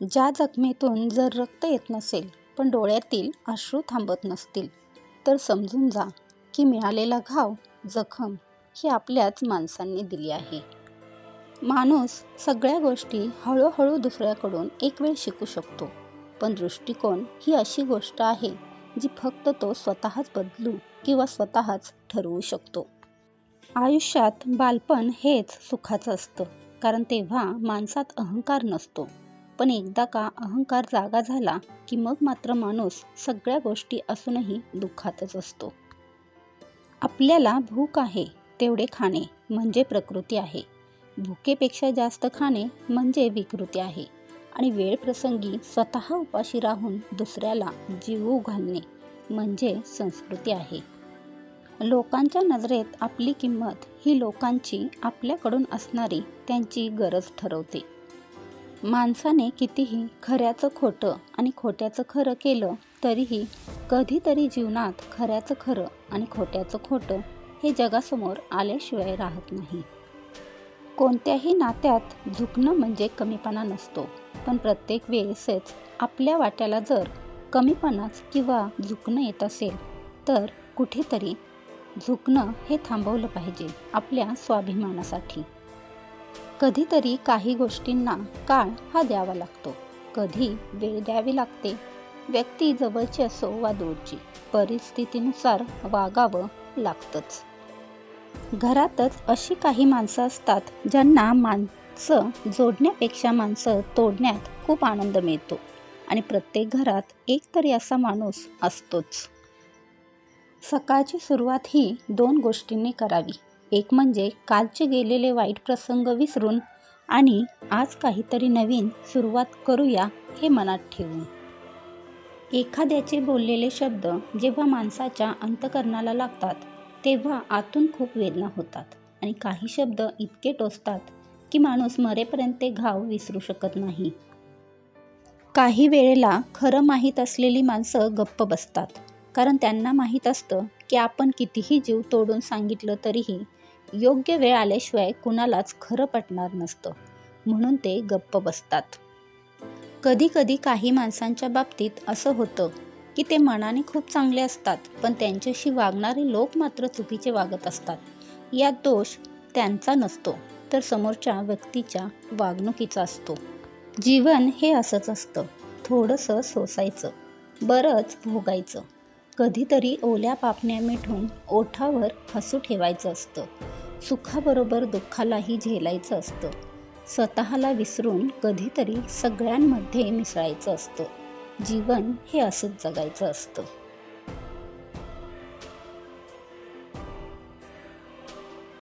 ज्या जखमेतून जर रक्त येत नसेल पण डोळ्यातील अश्रू थांबत नसतील तर समजून जा की मिळालेला घाव जखम ही आपल्याच माणसांनी दिली आहे. माणूस सगळ्या गोष्टी हळूहळू दुसऱ्याकडून एक वेळ शिकू शकतो पण दृष्टिकोन ही अशी गोष्ट आहे जी फक्त तो स्वतःच बदलू किंवा स्वतःच ठरवू शकतो. आयुष्यात बालपण हेच सुखाचं असतं कारण तेव्हा माणसात अहंकार नसतो. पण एकदा का अहंकार जागा झाला की मग मात्र माणूस सगळ्या गोष्टी असूनही दुःखातच असतो. आपल्याला भूक आहे तेवढे खाणे म्हणजे प्रकृती आहे. भुकेपेक्षा जास्त खाणे म्हणजे विकृती आहे. आणि वेळ प्रसंगी स्वतः उपाशी राहून दुसऱ्याला जीवू घालणे म्हणजे संस्कृती आहे. लोकांच्या नजरेत आपली किंमत ही लोकांची आपल्याकडून असणारी त्यांची गरज ठरवते. माणसाने कितीही खऱ्याचं खोटं आणि खोट्याचं खरं केलं तरीही कधीतरी जीवनात खऱ्याचं खरं आणि खोट्याचं खोटं हे जगासमोर आल्याशिवाय राहत नाही. कोणत्याही नात्यात झुकणं म्हणजे कमीपणा नसतो पण प्रत्येक वेळेसच आपल्या वाट्याला जर कमीपणाच किंवा झुकणं येत असेल तर कुठेतरी झुकणं हे थांबवलं पाहिजे आपल्या स्वाभिमानासाठी. कधीतरी काही गोष्टींना काळ हा द्यावा लागतो. कधी वेळ द्यावी लागते. व्यक्ती जवळची असो वा दूरची परिस्थितीनुसार वागावं लागतंच. घरातच अशी काही माणसं असतात ज्यांना माणसं जोडण्यापेक्षा माणसं तोडण्यात खूप आनंद मिळतो आणि प्रत्येक घरात एक तरी असा माणूस असतोच. सकाळची सुरुवात ही दोन गोष्टींनी करावी. एक म्हणजे कालचे गेलेले वाईट प्रसंग विसरून आणि आज काहीतरी नवीन सुरुवात करूया हे मनात ठेवून. एखाद्याचे बोललेले शब्द जेव्हा माणसाच्या अंतकरणाला लागतात तेव्हा आतून खूप वेदना होतात आणि काही शब्द इतके टोचतात की माणूस मरेपर्यंत ते घाव विसरू शकत नाही. काही वेळेला खरं माहीत असलेली माणसं गप्प बसतात कारण त्यांना माहीत असतं की आपण कितीही जीव तोडून सांगितलं तरीही योग्य वेळ आल्याशिवाय कुणालाच खरं पटणार नसतं. म्हणून ते गप्प बसतात. कधी कधी काही माणसांच्या बाबतीत असं होतं की ते मनाने खूप चांगले असतात पण त्यांच्याशी वागणारे लोक मात्र चुकीचे वागत असतात. यात दोष त्यांचा नसतो तर समोरच्या व्यक्तीच्या वागणुकीचा असतो. जीवन हे असंच असतं. थोडंसं सोसायचं. बरंच भोगायचं. कधीतरी ओल्या पापण्या मिठून ओठावर हसू ठेवायचं असतं. सुखाबरोबर दुःखालाही झेलायचं असतं. स्वतःला विसरून कधीतरी सगळ्यांमध्ये मिसळायचं असतं. जीवन हे असंच जगायचं असतं.